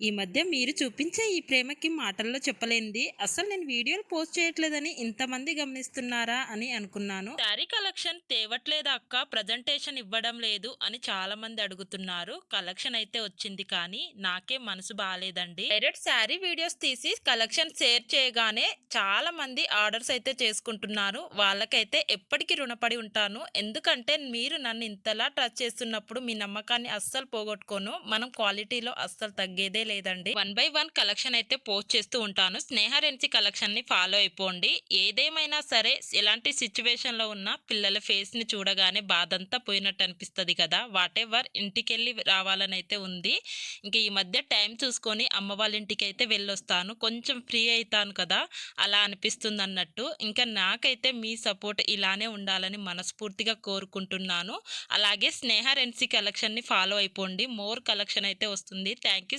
ఈ మధ్య మీరు చూపించే ఈ ప్రేమకి మాటల్లో చెప్పలేనిది. అసలు నేను వీడియోలు పోస్ట్ చేయట్లేదని ఇంతమంది గమనిస్తున్నారా అని అనుకున్నాను. శారీ కలెక్షన్ తేవట్లేదు అక్క ప్రజెంటేషన్ ఇవ్వడం లేదు అని చాలా మంది అడుగుతున్నారు. కలెక్షన్ అయితే వచ్చింది కానీ నాకే మనసు బాగాలేదండి డైరెక్ట్ శారీ వీడియోస్ తీసి కలెక్షన్ షేర్ చేయగానే చాలా మంది ఆర్డర్స్ అయితే చేసుకుంటున్నారు. వాళ్ళకైతే ఎప్పటికీ రుణపడి ఉంటాను. ఎందుకంటే మీరు నన్ను ఇంతలా టచ్ చేస్తున్నప్పుడు మీ నమ్మకాన్ని అస్సలు పోగొట్టుకోను. మనం క్వాలిటీలో అస్సలు తగ్గేదే లేదండి వన్ బై వన్ కలెక్షన్ అయితే పోస్ట్ చేస్తూ ఉంటాను. స్నేహ రెన్సీ కలెక్షన్ని ఫాలో అయిపోండి. ఏదేమైనా సరే ఎలాంటి సిచ్యువేషన్లో ఉన్న పిల్లల ఫేస్ని చూడగానే బాధంతా పోయినట్టు అనిపిస్తుంది కదా. వాట్ ఎవర్ ఇంటికెళ్ళి రావాలని అయితే ఉంది. ఇంక ఈ మధ్య టైం చూసుకొని అమ్మ వాళ్ళ ఇంటికి అయితే వెళ్ళొస్తాను. కొంచెం ఫ్రీ అవుతాను కదా. అలా అనిపిస్తుంది అన్నట్టు ఇంకా నాకైతే మీ సపోర్ట్ ఇలానే ఉండాలని మనస్ఫూర్తిగా కోరుకుంటున్నాను. అలాగే స్నేహ రెన్సీ కలెక్షన్ని ఫాలో అయిపోండి. మోర్ కలెక్షన్ అయితే వస్తుంది. Thank you